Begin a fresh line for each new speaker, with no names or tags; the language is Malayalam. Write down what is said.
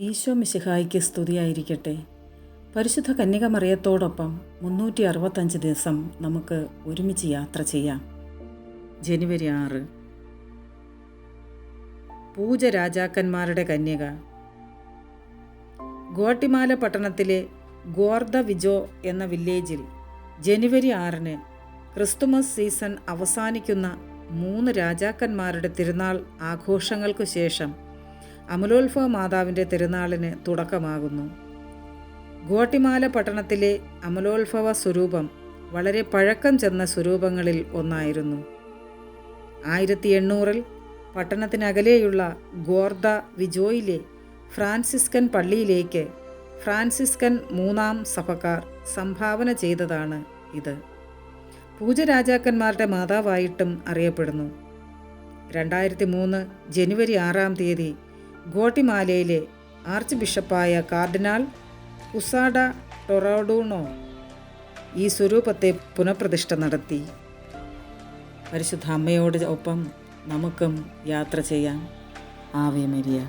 ഈശോ മിശിഹായിക്ക് സ്തുതിയായിരിക്കട്ടെ. പരിശുദ്ധ കന്യക മറിയത്തോടൊപ്പം മുന്നൂറ്റി അറുപത്തഞ്ച് ദിവസം നമുക്ക് ഒരുമിച്ച് യാത്ര ചെയ്യാം. ജനുവരി ആറ്. പൂജ രാജാക്കന്മാരുടെ കന്യക. ഗോട്ടിമാല പട്ടണത്തിലെ ഗോർദ വിജോ എന്ന വില്ലേജിൽ ജനുവരി ആറിന് ക്രിസ്തുമസ് സീസൺ അവസാനിക്കുന്ന മൂന്ന് രാജാക്കന്മാരുടെ തിരുനാൾ ആഘോഷങ്ങൾക്കു ശേഷം അമലോത്ഭവ മാതാവിന്റെ തിരുനാളിന് തുടക്കമാകുന്നു. ഗോട്ടിമാല പട്ടണത്തിലെ അമലോത്ഭവ സ്വരൂപം വളരെ പഴക്കം ചെന്ന സ്വരൂപങ്ങളിൽ ഒന്നായിരുന്നു. ആയിരത്തി എണ്ണൂറിൽ പട്ടണത്തിനകലെയുള്ള ഗോർദ വിജോയിലെ ഫ്രാൻസിസ്കൻ പള്ളിയിലേക്ക് ഫ്രാൻസിസ്കൻ മൂന്നാം സഭക്കാർ സംഭാവന ചെയ്തതാണ് ഇത്. പൂജരാജാക്കന്മാരുടെ മാതാവായിട്ടും അറിയപ്പെടുന്നു. രണ്ടായിരത്തി മൂന്ന് ജനുവരി ആറാം തീയതി ഗോട്ടിമാലയിലെ ആർച്ച് ബിഷപ്പായ കാർഡിനാൾ ഉസാഡ ടൊറാഡൂണോ ഈ സ്വരൂപത്തെ പുനഃപ്രതിഷ്ഠ നടത്തി. പരിശുദ്ധ അമ്മയോട് ഒപ്പം നമുക്കും യാത്ര ചെയ്യാം. ആവേ മരിയ.